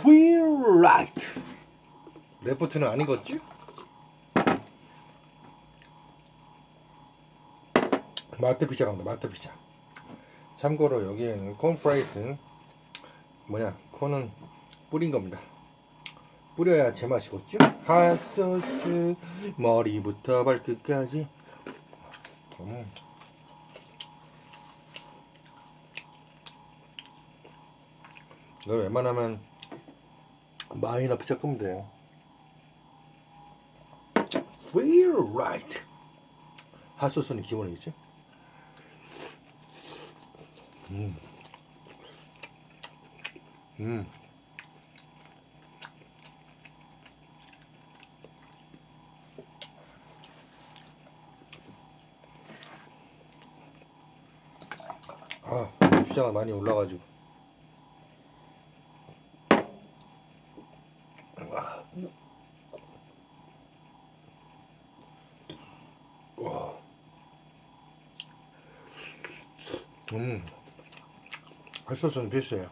Feel right. 레프트는 아니겠지? 마트 피자 갑니다. 마트 피자. 참고로 여기에는 콘프라이트 뭐냐 콘은 뿌린 겁니다. 뿌려야 제맛이겠죠? 핫소스 머리부터 발끝까지. 음. 너 웬만하면 마이너 피자 끄면 돼요. Feel right. 핫소스는 기본이겠지? 음. 음. 아, 피자가 많이 올라가지고. 음, 핫소스는 필수예요.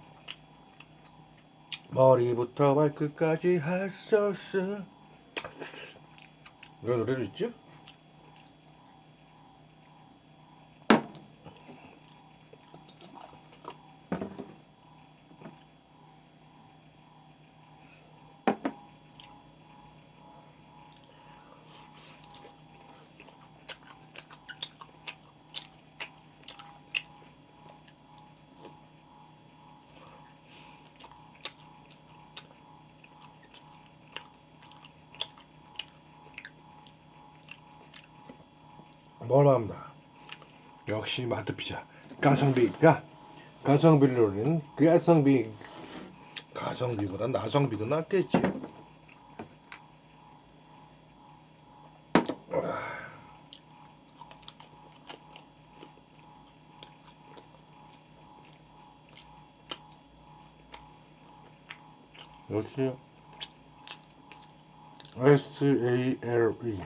머리부터 발끝까지 핫소스. 이런 노래도 있지? 먹을만합니다. 역시 마트 피자 가성비가 가성비를 노리는 가성비 가성비보다 나성비도 낫겠지. 역시 S A L E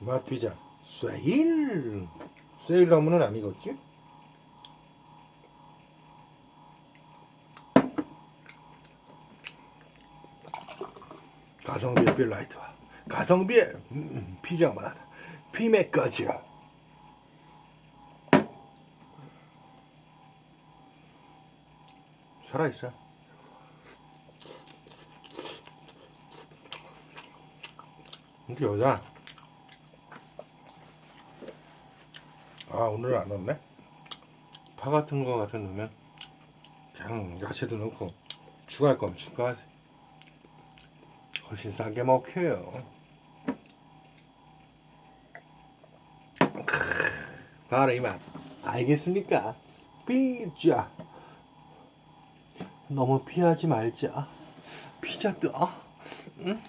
맛피자 세일? 세일 하면은 아니겠지? 가성비의 필라이트와 가성비의 음, 피자 맛 피맥까지 살아있어? 이게 여자 아 오늘은 안 넣네? 파 같은 거 같은 넣으면 그냥 야채도 넣고 추가할 거면 추가하지. 훨씬 싸게 먹혀요. 크, 바로 이맛. 알겠습니까? 피자. 너무 피하지 말자. 피자 뜨 아, 응?